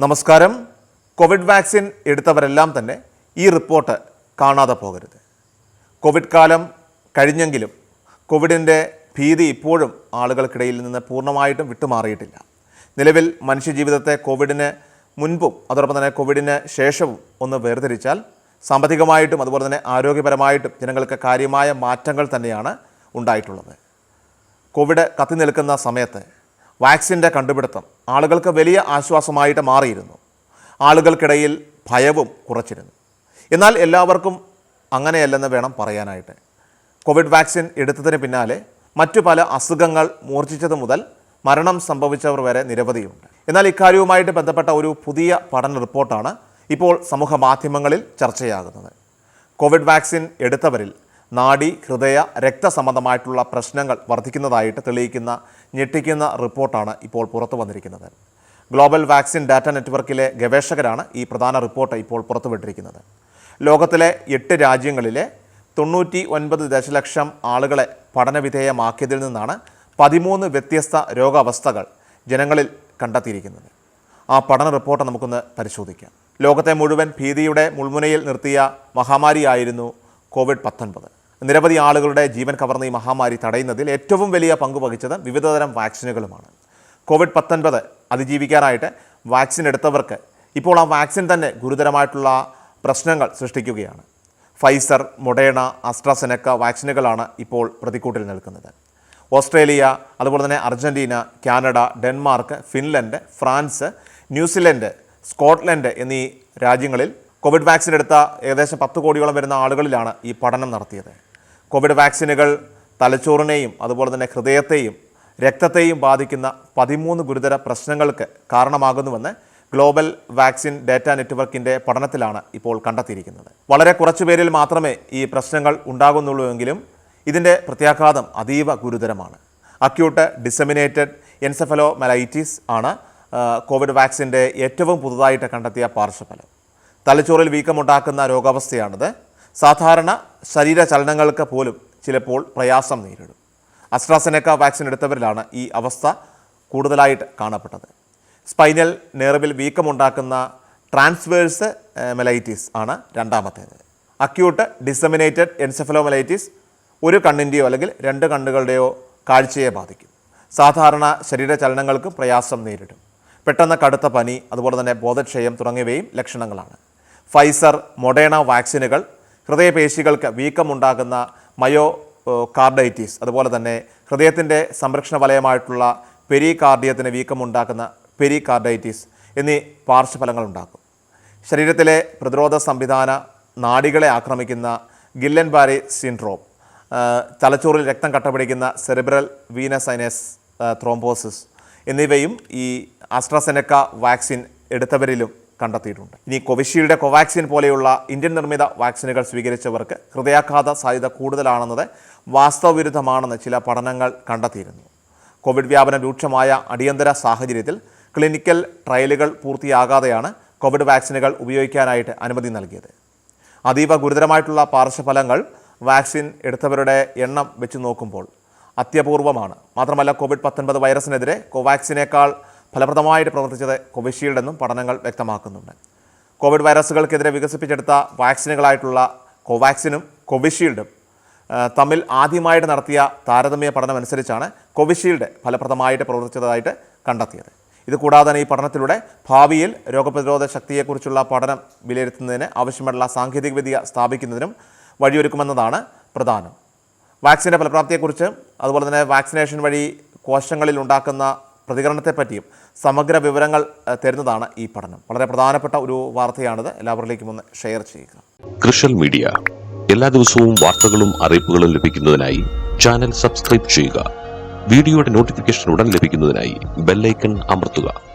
നമസ്കാരം. Covid vaccine എടുത്തവരെല്ലാം തന്നെ ഈ റിപ്പോർട്ട് കാണാതെ പോകരുത്. കോവിഡ് കാലം കഴിഞ്ഞെങ്കിലും കോവിഡിന്റെ ഭീതി ഇപ്പോഴും ആളുകൾക്കിടയിൽ നിന്ന് പൂർണമായിട്ടും വിട്ടുമാറിയിട്ടില്ല. നിലവിൽ മനുഷ്യജീവിതത്തെ കോവിഡിന് മുൻപും അതോടൊപ്പം തന്നെ കോവിഡിന് ശേഷവും ഒന്ന് വേർതിരിച്ചാൽ സാമ്പത്തികമായിട്ടും അതുപോലെ തന്നെ ആരോഗ്യപരമായിട്ടും ജനങ്ങൾക്ക് കാര്യമായ മാറ്റങ്ങൾ തന്നെയാണ് ഉണ്ടായിട്ടുള്ളത്. കോവിഡ് കത്തി നിൽക്കുന്ന സമയത്ത് വാക്സിന്റെ കണ്ടുപിടുത്തം ആളുകൾക്ക് വലിയ ആശ്വാസമായിട്ട് മാറിയിരുന്നു. ആളുകൾക്കിടയിൽ ഭയവും കുറച്ചിരുന്നു. എന്നാൽ എല്ലാവർക്കും അങ്ങനെയല്ലെന്ന് വേണം പറയാനായിട്ട്. കോവിഡ് വാക്സിൻ എടുത്തതിന് പിന്നാലെ മറ്റു പല അസുഖങ്ങൾ മൂർച്ഛിച്ചത് മുതൽ മരണം സംഭവിച്ചവർ വരെ നിരവധിയുണ്ട്. എന്നാൽ ഇക്കാര്യവുമായിട്ട് ബന്ധപ്പെട്ട ഒരു പുതിയ പഠന റിപ്പോർട്ടാണ് ഇപ്പോൾ സമൂഹ മാധ്യമങ്ങളിൽ ചർച്ചയാകുന്നത്. കോവിഡ് വാക്സിൻ എടുത്തവരിൽ നാഡി ഹൃദയ രക്തസംബന്ധമായിട്ടുള്ള പ്രശ്നങ്ങൾ വർദ്ധിക്കുന്നതായിട്ട് തെളിയിക്കുന്ന ഞെട്ടിക്കുന്ന റിപ്പോർട്ടാണ് ഇപ്പോൾ പുറത്തു വന്നിരിക്കുന്നത്. ഗ്ലോബൽ വാക്സിൻ ഡാറ്റ നെറ്റ്വർക്കിലെ ഗവേഷകരാണ് ഈ പ്രധാന റിപ്പോർട്ട് ഇപ്പോൾ പുറത്തുവിട്ടിരിക്കുന്നത്. ലോകത്തിലെ എട്ട് രാജ്യങ്ങളിലെ തൊണ്ണൂറ്റി ഒൻപത് ദശലക്ഷം ആളുകളെ പഠനവിധേയമാക്കിയതിൽ നിന്നാണ് പതിമൂന്ന് വ്യത്യസ്ത രോഗാവസ്ഥകൾ ജനങ്ങളിൽ കണ്ടെത്തിയിരിക്കുന്നത്. ആ പഠന റിപ്പോർട്ട് നമുക്കൊന്ന് പരിശോധിക്കാം. ലോകത്തെ മുഴുവൻ ഭീതിയുടെ മുൾമുനയിൽ നിർത്തിയ മഹാമാരിയായിരുന്നു കോവിഡ് പത്തൊൻപത്. നിരവധി ആളുകളുടെ ജീവൻ കവർന്ന ഈ മഹാമാരി തടയുന്നതിൽ ഏറ്റവും വലിയ പങ്ക് വഹിച്ചത് വിവിധതരം വാക്സിനുകളുമാണ്. കോവിഡ് പത്തൊൻപത് അതിജീവിക്കാനായിട്ട് വാക്സിൻ എടുത്തവർക്ക് ഇപ്പോൾ ആ വാക്സിൻ തന്നെ ഗുരുതരമായിട്ടുള്ള പ്രശ്നങ്ങൾ സൃഷ്ടിക്കുകയാണ്. ഫൈസർ മൊഡേണ അസ്ട്രാസെനക്ക വാക്സിനുകളാണ് ഇപ്പോൾ പ്രതിക്കൂട്ടിൽ നിൽക്കുന്നത്. ഓസ്ട്രേലിയ അതുപോലെ തന്നെ Argentina Canada Denmark Finland France New Zealand Scotland എന്നീ രാജ്യങ്ങളിൽ കോവിഡ് വാക്സിൻ എടുത്ത ഏകദേശം പത്ത് കോടിയോളം വരുന്ന ആളുകളിലാണ് ഈ പഠനം നടത്തിയത്. കോവിഡ് വാക്സിനുകൾ തലച്ചോറിനെയും അതുപോലെ തന്നെ ഹൃദയത്തെയും രക്തത്തെയും ബാധിക്കുന്ന പതിമൂന്ന് ഗുരുതര പ്രശ്നങ്ങൾക്ക് കാരണമാകുന്നുവെന്ന് ഗ്ലോബൽ വാക്സിൻ ഡാറ്റ നെറ്റ്വർക്കിന്റെ പഠനത്തിലാണ് ഇപ്പോൾ കണ്ടെത്തിയിരിക്കുന്നത്. വളരെ കുറച്ചു പേരിൽ മാത്രമേ ഈ പ്രശ്നങ്ങൾ ഉണ്ടാകുന്നുള്ളൂവെങ്കിലും ഇതിന്റെ പ്രത്യാഘാതം അതീവ ഗുരുതരമാണ്. അക്യൂട്ട് ഡിസമിനേറ്റഡ് എൻസെഫലോ എൻസെഫലോമലൈറ്റിസ് ആണ് കോവിഡ് വാക്സിന്റെ ഏറ്റവും പുതുതായിട്ട് കണ്ടെത്തിയ പാർശ്വഫലം. തലച്ചോറിൽ വീക്കമുണ്ടാക്കുന്ന രോഗാവസ്ഥയാണിത്. സാധാരണ ശരീര ചലനങ്ങൾക്ക് പോലും ചിലപ്പോൾ പ്രയാസം നേരിടും. അസ്ട്രാസെനക്ക വാക്സിൻ എടുത്തവരിലാണ് ഈ അവസ്ഥ കൂടുതലായിട്ട് കാണപ്പെട്ടത്. സ്പൈനൽ നെർവിൽ വീക്കമുണ്ടാക്കുന്ന ട്രാൻസ്വേഴ്സ് മെലൈറ്റിസ് ആണ് രണ്ടാമത്തേത്. അക്യൂട്ട് ഡിസമിനേറ്റഡ് എൻസെഫലോമെലൈറ്റിസ് ഒരു കണ്ണിന്റെയോ അല്ലെങ്കിൽ രണ്ട് കണ്ണുകളുടെയോ കാഴ്ചയെ ബാധിക്കും. സാധാരണ ശരീര ചലനങ്ങൾക്ക് പ്രയാസം നേരിടും. പെട്ടെന്ന് കടുത്ത പനി അതുപോലെ തന്നെ ബോധക്ഷയം തുടങ്ങിയവയും ലക്ഷണങ്ങളാണ്. ഫൈസർ മൊഡേണ വാക്സിനുകൾ ഹൃദയപേശികൾക്ക് വീക്കമുണ്ടാകുന്ന മയോ കാർഡൈറ്റീസ് അതുപോലെ തന്നെ ഹൃദയത്തിന്റെ സംരക്ഷണ വലയമായിട്ടുള്ള പെരികാർഡിയത്തിന് വീക്കമുണ്ടാക്കുന്ന പെരികാർഡൈറ്റിസ് എന്നീ പാർശ്വഫലങ്ങൾ ഉണ്ടാക്കും ശരീരത്തിലെ പ്രതിരോധ സംവിധാന നാടികളെ ആക്രമിക്കുന്ന ഗില്ലൻ ബാരി സിൻഡ്രോം തലച്ചോറിൽ രക്തം കട്ടപിടിക്കുന്ന സെറിബ്രൽ വീനസൈനസ് ത്രോംബോസിസ് എന്നിവയും ഈ ആസ്ട്രാസെനക്ക വാക്സിൻ എടുത്തവരിലും കണ്ടെത്തിയിട്ടുണ്ട്. ഇനി കോവിഷീൽഡ് കോവാക്സിൻ പോലെയുള്ള ഇന്ത്യൻ നിർമ്മിത വാക്സിനുകൾ സ്വീകരിച്ചവർക്ക് ഹൃദയാഘാത സാധ്യത കൂടുതലാണെന്നത് വാസ്തവവിരുദ്ധമാണെന്ന് ചില പഠനങ്ങൾ കണ്ടെത്തിയിരുന്നു. കോവിഡ് വ്യാപനം രൂക്ഷമായ അടിയന്തര സാഹചര്യത്തിൽ ക്ലിനിക്കൽ ട്രയലുകൾ പൂർത്തിയാകാതെയാണ് കോവിഡ് വാക്സിനുകൾ ഉപയോഗിക്കാനായിട്ട് അനുമതി നൽകിയത്. അതീവ ഗുരുതരമായിട്ടുള്ള പാർശ്വഫലങ്ങൾ വാക്സിൻ എടുത്തവരുടെ എണ്ണം വെച്ച് നോക്കുമ്പോൾ അത്യപൂർവമാണ്. മാത്രമല്ല കോവിഡ് പത്തൊൻപത് വൈറസിനെതിരെ കോവാക്സിനേക്കാൾ ഫലപ്രദമായിട്ട് പ്രവർത്തിച്ചത് കോവിഷീൽഡ് എന്നും പഠനങ്ങൾ വ്യക്തമാക്കുന്നുണ്ട്. കോവിഡ് വൈറസുകൾക്കെതിരെ വികസിപ്പിച്ചെടുത്ത വാക്സിനുകളായിട്ടുള്ള കോവാക്സിനും കോവിഷീൽഡും തമ്മിൽ ആദ്യമായിട്ട് നടത്തിയ താരതമ്യ പഠനം അനുസരിച്ചാണ് കോവിഷീൽഡ് ഫലപ്രദമായിട്ട് പ്രവർത്തിച്ചതായിട്ട് കണ്ടെത്തിയത്. ഇത് കൂടാതെ തന്നെ ഈ പഠനത്തിലൂടെ ഭാവിയിൽ രോഗപ്രതിരോധ ശക്തിയെക്കുറിച്ചുള്ള പഠനം വിലയിരുത്തുന്നതിന് ആവശ്യമായിട്ടുള്ള സാങ്കേതികവിദ്യ സ്ഥാപിക്കുന്നതിനും വഴിയൊരുക്കുമെന്നതാണ് പ്രധാനം. വാക്സിന്റെ ഫലപ്രാപ്തിയെക്കുറിച്ച് അതുപോലെ തന്നെ വാക്സിനേഷൻ വഴി കോശങ്ങളിൽ ഉണ്ടാക്കുന്ന പ്രതികരണത്തെപ്പറ്റിയും സമഗ്ര വിവരങ്ങൾ തരുന്നതാണ് ഈ പഠനം. വളരെ പ്രധാനപ്പെട്ട ഒരു വാർത്തയാണിത്. എല്ലാവരിലേക്കും ഒന്ന് ഷെയർ ചെയ്യുക. കൃഷൽ മീഡിയ. എല്ലാ ദിവസവും വാർത്തകളും അറിയിപ്പുകളും ലഭിക്കുന്നതിനായി ചാനൽ സബ്സ്ക്രൈബ് ചെയ്യുക. വീഡിയോയുടെ നോട്ടിഫിക്കേഷൻ ഉടൻ ലഭിക്കുന്നതിനായി ബെല്ലൈക്കൺ അമർത്തുക.